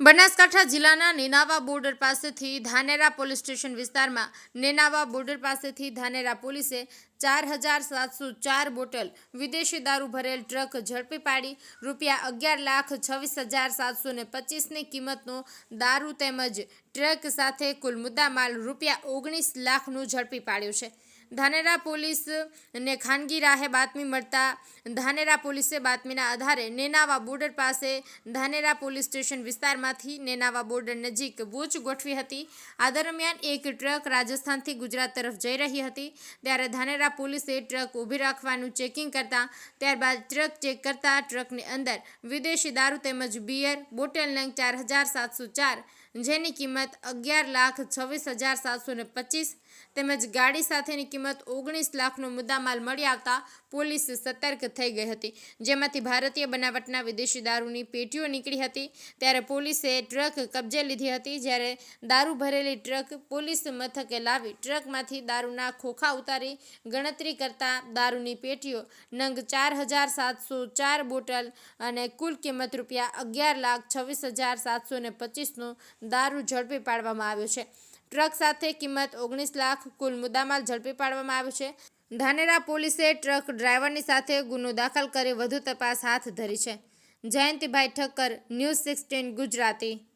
બનાસકાંઠા જિલ્લાના નેનાવા બોર્ડર પાસેથી Dhanera police station વિસ્તારમાં નેનાવા બોર્ડર પાસેથી ધાનેરા પોલીસે ચાર હજાર સાતસો ચાર બોટલ વિદેશી દારૂ ભરેલ ટ્રક ઝડપી પાડી, રૂપિયા અગિયાર લાખ છવ્વીસ હજાર સાતસો ને પચીસની કિંમતનો દારૂ તેમજ ટ્રક સાથે કુલ મુદ્દામાલ રૂપિયા ઓગણીસ લાખનું ઝડપી પાડ્યું છે. ધાનેરા પોલીસ ને ખાનગી રાહે બાતમી મળતા ધાનેરા પોલીસે બાતમીના આધારે નેનાવા બોર્ડર પાસે ધાનેરા પોલીસ સ્ટેશન વિસ્તારમાંથી નેનાવા બોર્ડર નજીક વોચ ગોઠવી હતી. આ દરમિયાન એક ટ્રક રાજસ્થાનથી ગુજરાત તરફ જઈ રહી હતી. ત્યારે ધાનેરા પોલીસે ટ્રક ઊભી રાખવાનું ચેકિંગ કરતા, ત્યારબાદ ટ્રક ચેક કરતા ટ્રકની અંદર વિદેશી દારૂ તેમજ બિયર, બોટલ નંગ ચાર હજાર સાતસો ચાર, જેની કિંમત અગિયાર લાખ છવ્વીસ હજાર સાતસો ને પચીસ તેમજ ગાડી સાથેની કિંમત ઓગણીસ લાખનો મુદ્દામાલ મળી આવતા પોલીસ સતર્ક થઈ ગઈ હતી. જેમાંથી ભારતીય બનાવટના વિદેશી દારૂની પેટીઓ નીકળી હતી. ત્યારે પોલીસે ટ્રક કબજે લીધી હતી. જ્યારે દારૂ ભરેલી ટ્રક પોલીસ મથકે લાવી ટ્રકમાંથી દારૂના ખોખા ઉતારી ગણતરી કરતા દારૂની પેટીઓ નંગ ચાર હજાર સાતસો ચાર બોટલ અને કુલ કિંમત રૂપિયા અગિયાર લાખ છવ્વીસ હજાર સાતસો ને પચીસનો દારૂ ઝડપી પાડવામાં આવ્યો છે. ટ્રક સાથે કિંમત ઓગણીસ લાખ કુલ મુદ્દામાલ ઝડપી પાડવામાં આવ્યો છે. ધાનેરા પોલીસે ટ્રક ડ્રાઈવરની સાથે ગુનો દાખલ કરી વધુ તપાસ હાથ ધરી છે. Jayantibhai Thakkar, news sixteen Gujarati.